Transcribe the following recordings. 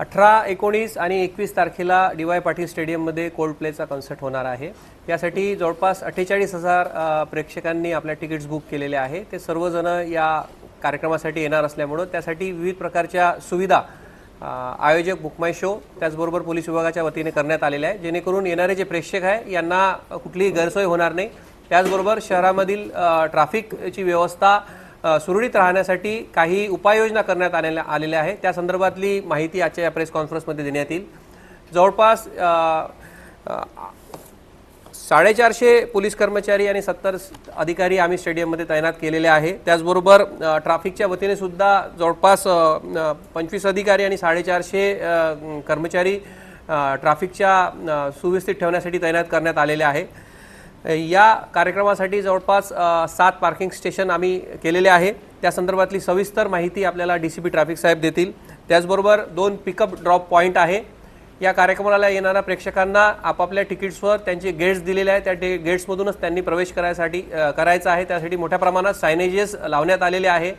अठरा एकोणीस आणि एकवीस तारखेला डी वाय पाटील स्टेडियममध्ये कोल्ड प्लेचा कॉन्सर्ट होणार आहे. यासाठी जवळपास अठ्ठेचाळीस हजार प्रेक्षकांनी आपल्या तिकीट्स बुक केलेले आहे. ते सर्वजण या कार्यक्रमासाठी येणार असल्यामुळं त्यासाठी विविध प्रकारच्या सुविधा आयोजक बुकमाय शो त्याचबरोबर पोलीस विभागाच्या वतीने करण्यात आलेल्या आहे जेणेकरून येणारे जे प्रेक्षक आहे यांना कुठलीही गैरसोय होणार नाही. त्याचबरोबर शहरामधील ट्रॅफिकची व्यवस्था सुरळीत राहण्यासाठी काही उपाययोजना करण्यात आलेल्या आलेल्या आहे त्या संदर्भातली माहिती आजच्या या प्रेस कॉन्फरन्समध्ये देण्यात येईल. जवळपास साडेचारशे पोलीस कर्मचारी आणि सत्तर अधिकारी आम्ही स्टेडियममध्ये तैनात केलेले आहे. त्याचबरोबर ट्राफिकच्या वतीने सुद्धा जवळपास पंचवीस अधिकारी आणि साडेचारशे कर्मचारी ट्राफिकच्या सुव्यवस्थित ठेवण्यासाठी तैनात करण्यात आलेले आहे. या कार्यक्रमासाठी जवळपास सात पार्किंग स्टेशन आम्ही केलेले आहे. त्या संदर्भातली सविस्तर माहिती आपल्याला डी सी पी ट्रॅफिक साहेब देतील. त्याचबरोबर दोन पिकअप ड्रॉप पॉईंट आहे. या कार्यक्रमाला येणाऱ्या प्रेक्षकांना आपापल्या तिकीट्सवर त्यांचे गेट्स दिलेले आहेत. त्या गेट्समधूनच त्यांनी प्रवेश करायसाठी करायचा आहे. त्यासाठी मोठ्या प्रमाणात सायनेजेस लावण्यात आलेले आहे.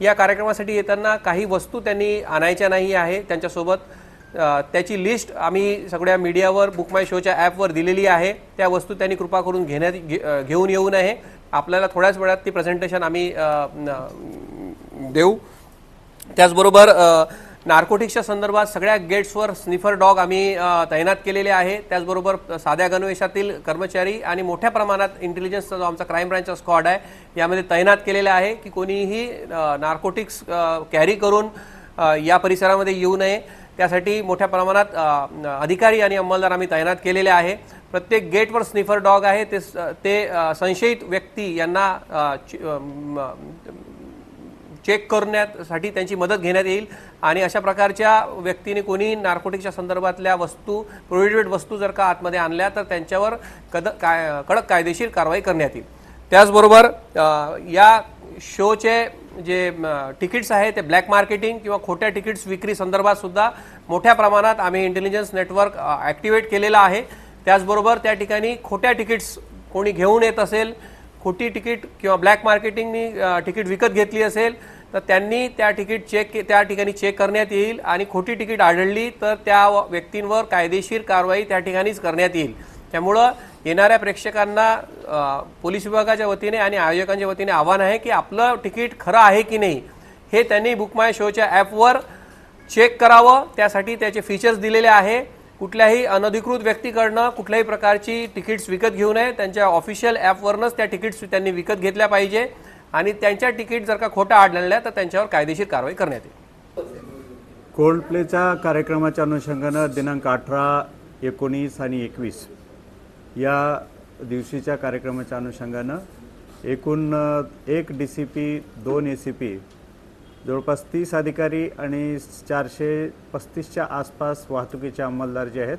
या कार्यक्रमासाठी येताना काही वस्तू त्यांनी आणायच्या नाही आहे. त्यांच्यासोबत त्याची लिस्ट आम्ही सगळ्या मीडियावर बुक माय शोच्या ॲपवर दिलेली आहे. त्या वस्तू त्यांनी कृपा करून घेण्यात घे- घेऊन येऊ नये. आपल्याला थोड्याच वेळात ती प्रेझेंटेशन आम्ही देऊ. त्याचबरोबर नार्कोटिक्सच्या संदर्भात सगळ्या गेट्सवर स्निफर डॉग आम्ही तैनात केलेले आहे. त्याचबरोबर साध्या गणवेशातील कर्मचारी आणि मोठ्या प्रमाणात इंटेलिजन्सचा जो आमचा क्राईम ब्रँचचा स्क्वॉड आहे यामध्ये तैनात केलेला आहे की कोणीही नार्कोटिक्स कॅरी करून या परिसरामध्ये येऊ नये. त्यासाठी मोठ्या प्रमाणात अधिकारी आणि अंमलदार आम्ही तैनात केलेले आहे. प्रत्येक गेटवर स्निफर डॉग आहे. ते स- ते संशयित व्यक्ती यांना चि- चेक करण्यासाठी त्यांची मदत घेण्यात येईल. आणि अशा प्रकारच्या व्यक्तीने कोणी नार्कोटिकच्या संदर्भातल्या वस्तू प्रोहिबिटेड वस्तू जर का आतमध्ये आणल्या तर त्यांच्यावर कद काय कडक कायदेशीर कारवाई करण्यात येईल. त्याचबरोबर या शोचे जे तिकीट्स आहे ते ब्लॅक मार्केटिंग किंवा खोट्या तिकीट्स विक्री संदर्भात सुद्धा मोठ्या प्रमाणात आम्ही इंटेलिजन्स नेटवर्क ॲक्टिवेट केलेलं आहे. त्याचबरोबर त्या ठिकाणी खोट्या तिकीट्स कोणी घेऊन येत असेल खोटी तिकीट किंवा ब्लॅक मार्केटिंगनी तिकीट विकत घेतली असेल तर त्यांनी त्या तिकीट चेक त्या ठिकाणी चेक करण्यात येईल आणि खोटी तिकीट आढळली तर त्या व- व्यक्तींवर कायदेशीर कारवाई त्या ठिकाणीच करण्यात येईल. त्यामुळं येणाऱ्या प्रेक्षकांना पोलीस विभागाच्या वतीने आणि आयोजकांच्या वतीने आव्हान आहे की आपलं तिकीट खरं आहे की नाही हे त्यांनी बुक माय शोच्या ॲपवर चेक करावं. त्यासाठी त्याचे फीचर्स दिलेले आहे. कुठल्याही अनधिकृत व्यक्तीकडनं कुठल्याही प्रकारची तिकीट्स विकत घेऊ नये. त्यांच्या ऑफिशियल ॲपवरनंच त्या तिकीट्स त्यांनी विकत घेतल्या पाहिजे. आणि त्यांच्या तिकीट जर का खोटा आढळल्या तर त्यांच्यावर कायदेशीर कारवाई करण्यात येईल. कोल्ड प्लेच्या कार्यक्रमाच्या अनुषंगानं दिनांक अठरा एकोणीस आणि एकवीस या दिवशीच्या कार्यक्रमाच्या अनुषंगानं एकूण एक डी सी पी दोन ए सी पी जवळपास तीस अधिकारी आणि चारशे पस्तीसच्या आसपास वाहतुकीचे अंमलदार जे आहेत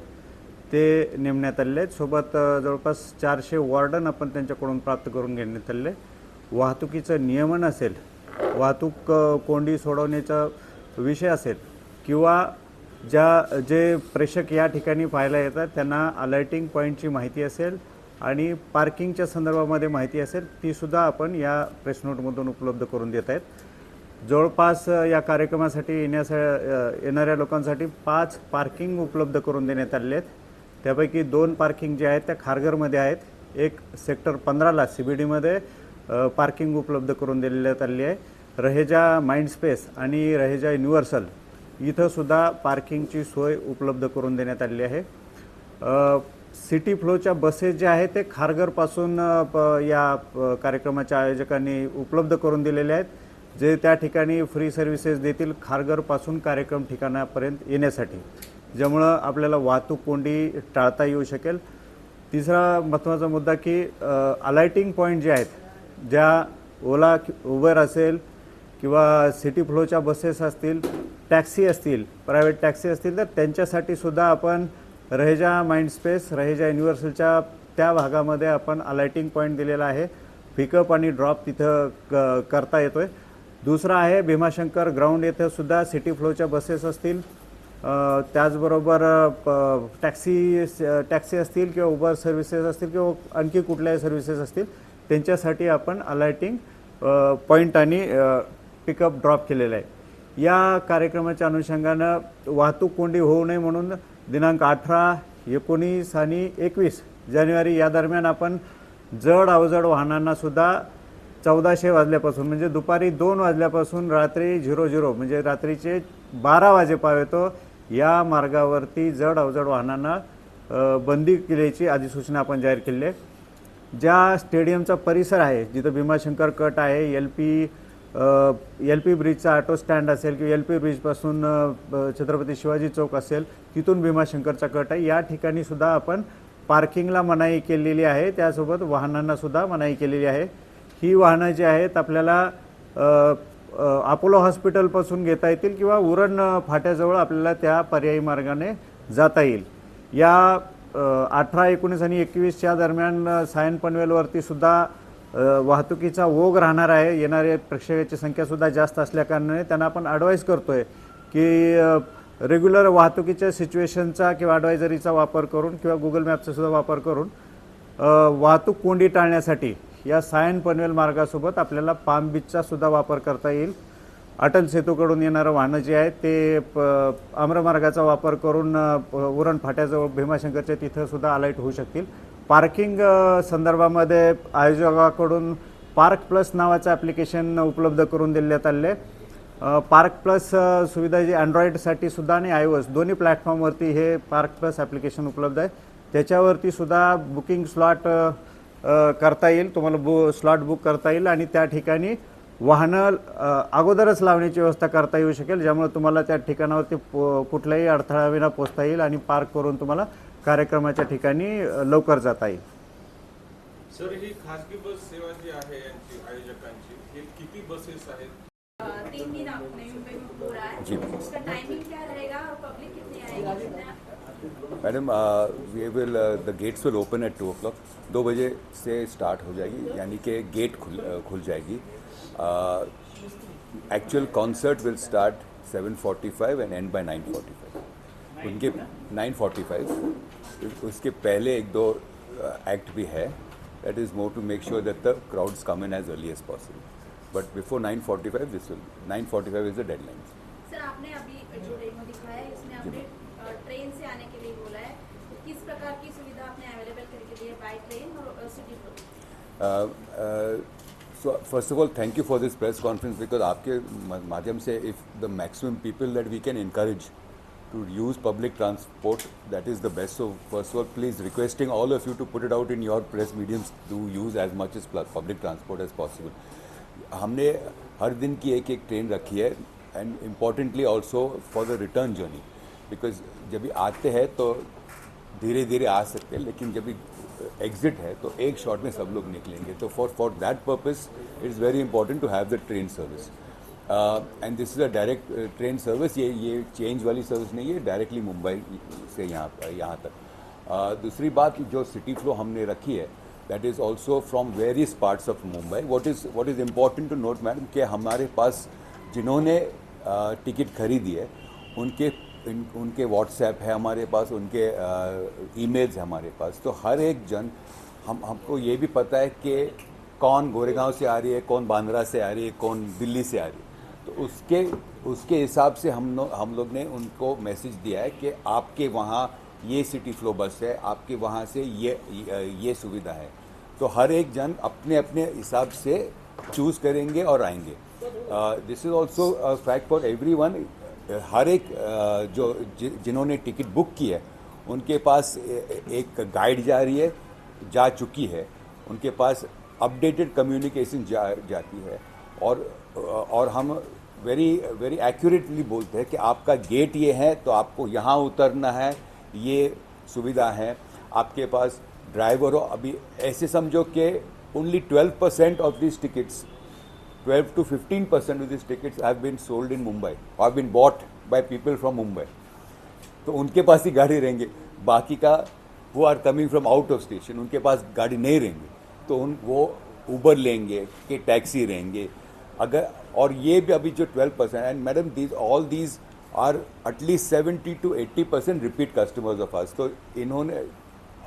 ते नेमण्यात आलेले आहेत. सोबत जवळपास चारशे वॉर्डन आपण त्यांच्याकडून प्राप्त करून घेण्यात आलेले वाहतुकीचं नियमन असेल वाहतूक कोंडी सोडवण्याचा विषय असेल किंवा ज्या जे प्रेक्षक या ठिकाणी पाहायला येतात त्यांना अलर्टिंग पॉईंटची माहिती असेल आणि पार्किंगच्या संदर्भामध्ये माहिती असेल तीसुद्धा आपण या प्रेस नोटमधून उपलब्ध करून देत आहेत. जवळपास या कार्यक्रमासाठी येण्यासा येणाऱ्या लोकांसाठी पाच पार्किंग उपलब्ध करून देण्यात आलेले आहेत. त्यापैकी दोन पार्किंग जे आहेत त्या खारघरमध्ये आहेत. एक सेक्टर पंधराला सी बी डीमध्ये पार्किंग उपलब्ध करून देण्यात आलेली आहे. रहेजा माइंडस्पेस आणि रहेजा युनिव्हर्सल इथं सुद्धा पार्किंगची सोय उपलब्ध करून देण्यात आलेली आहे. सिटी फ्लोच्या बसेस ज्या आहेत ते खारघरपासून प- या कार्यक्रमाच्या आयोजकांनी उपलब्ध करून दिलेले आहेत जे त्या ठिकाणी फ्री सर्व्हिसेस देतील खारघरपासून कार्यक्रम ठिकाणापर्यंत येण्यासाठी. ज्यामुळं आपल्याला वाहतूक कोंडी टाळता येऊ शकेल. तिसरा महत्त्वाचा मुद्दा की अलाइटिंग पॉईंट जे आहेत ज्या ओला उबर असेल किंवा सिटी फ्लोच्या बसेस असतील टॅक्सी असतील प्रायव्हेट टॅक्सी असतील तर त्यांच्यासाठी सुद्धा आपण रहेजा माइंडस्पेस रहेजा युनिव्हर्सलच्या त्या भागामध्ये आपण अलाइटिंग पॉईंट दिलेला आहे. पिकअप आणि ड्रॉप तिथं क करता येतो आहे दुसरा आहे भीमाशंकर ग्राउंड येथे सुद्धा सिटी फ्लोच्या बसेस असतील. त्याचबरोबर प- टॅक्सी टॅक्सी असतील किंवा उबर सर्व्हिसेस असतील किंवा आणखी कुठल्याही सर्व्हिसेस असतील त्यांच्यासाठी आपण अलाइटिंग पॉईंट आणि पिकअप ड्रॉप केलेलं आहे. या कार्यक्रमाच्या अनुषंगानं वाहतूक कोंडी होऊ नये म्हणून दिनांक अठरा एकोणीस आणि एकवीस जानेवारी या दरम्यान आपण जड अवजड वाहनांना सुद्धा चौदाशे वाजल्यापासून म्हणजे दुपारी दोन वाजल्यापासून रात्री झिरो झिरो म्हणजे रात्रीचे बारा वाजेपर्यंत या मार्गावरती जड अवजड वाहनांना बंदी केल्याची अधिसूचना आपण जाहीर केली आहे. ज्या स्टेडियमचा परिसर आहे जिथं भीमाशंकर कट आहे एल पी एल पी ब्रिजचा ऑटो स्टँड असेल किंवा एल पी ब्रिजपासून ब- छत्रपती शिवाजी चौक असेल तिथून भीमाशंकरचा कट आहे. या ठिकाणी सुद्धा आपण पार्किंगला मनाई केलेली आहे. त्यासोबत वाहनांना सुद्धा मनाई केलेली आहे. ही वाहनं जी आहेत आपल्याला अपोलो हॉस्पिटलपासून घेता येतील किंवा उरण फाट्याजवळ आपल्याला त्या पर्यायी मार्गाने जाता येईल. या अठरा एकोणीस आणि एकवीसच्या दरम्यान सायन पनवेलवरती सुद्धा वाहतुकीचा ओघ राहणार आहे. येणारे प्रेक्षकाची संख्यासुद्धा जास्त असल्याकारणाने त्यांना आपण ॲडवाईस करतोय की रेग्युलर वाहतुकीच्या सिच्युएशनचा किंवा ॲडवायझरीचा वापर करून किंवा गुगल मॅपचा सुद्धा वापर करून वाहतूक कोंडी टाळण्यासाठी या सायन पनवेल मार्गासोबत आपल्याला पाम बीचचा सुद्धा वापर करता येईल. अटल सेतूकडून येणारं वाहनं जे आहे ते प आम्रमार्गाचा वापर करून उरण फाट्याजवळ भीमाशंकरच्या तिथं सुद्धा अलाईट होऊ शकतील. पार्किंग संदर्भामध्ये आयोजकाकडून पार्क प्लस नावाचं ॲप्लिकेशन उपलब्ध करून देण्यात आले पार्क प्लस सुविधा जी अँड्रॉइडसाठी सुद्धा आणि आय वस दोन्ही प्लॅटफॉर्मवरती हे पार्क प्लस ॲप्लिकेशन उपलब्ध आहे. त्याच्यावरती सुद्धा बुकिंग स्लॉट करता येईल. तुम्हाला बु स्लॉट बुक करता येईल आणि त्या ठिकाणी वाहनं अगोदरच लावण्याची व्यवस्था करता येऊ शकेल ज्यामुळे तुम्हाला त्या ठिकाणावरती पो- कुठल्याही अडथळाविना पोचता येईल आणि पार्क करून तुम्हाला कार्यक्रमाच्या ठिकाणी लवकर जाता येईल. सर ही खासगी बस सेवा जी आहे यांची आयोजकांची हे किती बसेस आहेत? तीन दिन आपने हो रहा है उसका टाइमिंग क्या रहेगा? और पब्लिक कितनी? आएगी madam we will the gates will open at two o'clock दो बजे से स्टार्ट हो जाएगी यानी कि गेट खुल खुल जाएगी। Actual concert will start 7:45 end end by 9:45 उनके 9:45 उसके पहले एक दो एक्ट भी है। That is more to make sure that the crowds come in as early as possible but before 9:45 this will 9:45 is the deadline sir आपने अभी जो डेमो दिखाया है इसमें आपने अ, ट्रेन से आने के लिए बोला है। तो किस प्रकार की सुविधा आपने अवेलेबल करके दी है बाय ट्रेन और city flow so first of all thank you for this press conference because आपके म- माध्यम से if the maximum people that we can encourage to use public transport that is the best so first of all please requesting all of you to put it out in your press mediums to use as much as public transport as possible हमने हर दिन की एक एक train रखी है and importantly also for the return journey because जब भी आते हैं तो धीरे धीरे आ सकते हैं लेकिन जब भी एग्जिट है तो एक शॉट में सब लोग निकलेंगे तो for for that purpose it is very important to have the train service and this is a direct train service ये ये चेंज वाली सर्विस नहीं है डायरेक्टली मुंबई से यहाँ पर यहाँ तक। Uh, दूसरी बात जो सिटी फ्लो हमने रखी है that is also from various parts of Mumbai. What is what is important to note madam कि हमारे पास जिन्होंने टिकट खरीदी है उनके इन, उनके व्हाट्सएप है हमारे पास उनके ईमेल्स है हमारे पास। तो हर एक जन हम हमको ये भी पता है कि कौन गोरेगांव से आ रही है कौन बांद्रा से आ रही है कौन दिल्ली से आ रही है। उसके उसके हिसाब से हम लो, हम लोग ने उनको मैसेज दिया है कि आपके वहाँ ये सिटी फ्लो बस है आपके वहाँ से ये ये सुविधा है। तो हर एक जन अपने अपने हिसाब से चूज़ करेंगे और आएँगे। This is also fact for every one हर एक uh, जो जि, जिन्होंने टिकट बुक की है उनके पास एक गाइड जा रही है जा चुकी है। उनके पास अपडेटेड कम्युनिकेशन जा जाती है। और और हम वेरी वेरी एक्यूरेटली बोलते हैं कि आपका गेट ये है तो आपको यहाँ उतरना है, ये सुविधा है। आपके पास ड्राइवर हो, अभी ऐसे समझो कि only 12 percent of this tickets 12 to 15 percent of these tickets have been sold in Mumbai or have been bought by people from Mumbai. तो उनके पास ही गाड़ी रहेंगे। बाकी का वो are coming from out of station उनके पास गाड़ी नहीं रहेंगे। तो उन, वो उबर लेंगे कि टैक्सी रहेंगे। अगर और ये भी अभी जो 12 percent and madam these all these are at least 70 to 80 percent repeat customers of us तो इन्होंने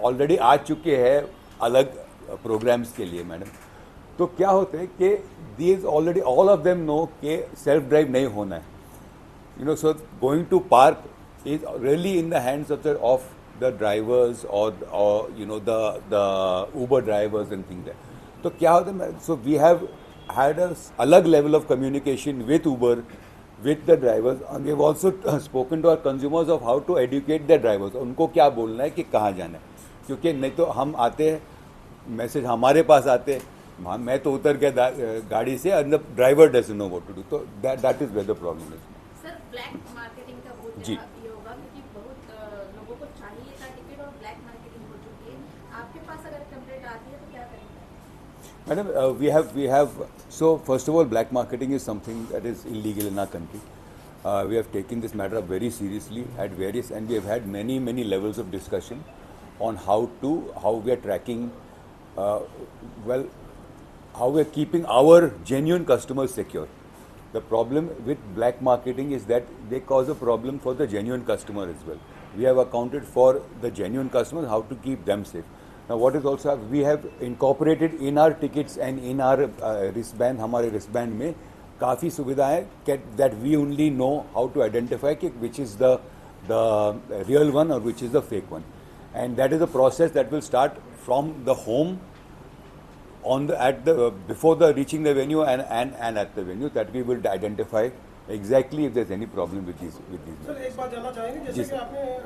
ऑलरेडी आ चुके हैं अलग प्रोग्राम्स के लिए मैडम तो क्या होता है कि these already all of them know K self drive नहीं होना है। You know so going to park is really in the hands of the of the drivers or or, you know, the the Uber drivers and. So क्या होता है so we have had a अलग level of communication with Uber with the drivers and we have also spoken to our consumers of how to educate their drivers उनको क्या बोलना है कि कहाँ जाना है क्योंकि नहीं तो हम आते हैं मैसेज हमारे पास आते हैं हाँ, मैं तो उतर गया गाड़ी से and the driver doesn't know what to do तो that is where the problem is G. Madam, uh, we have we have so first of all, black marketing is something that is illegal in our country. Uh, we have taken this matter up very seriously at various, and we have had many many levels of discussion on how to how we are tracking, uh, well, how we are keeping our genuine customers secure. The problem with black marketing is that they cause a problem for the genuine customer as well. We have accounted for the genuine customers, how to keep them safe. Now, what is also we have incorporated in our tickets and in our uh, wristband, हमारे wristband में काफ़ी सुविधाएं that we only know how to identify कि which is the the real one or which is the fake one, and that is a process that will start from the home on the at the before the reaching the venue and, and, and at the venue that we will identify exactly if there's any problem with these with these sir एक बात जानना चाहेंगे जैसे कि आपने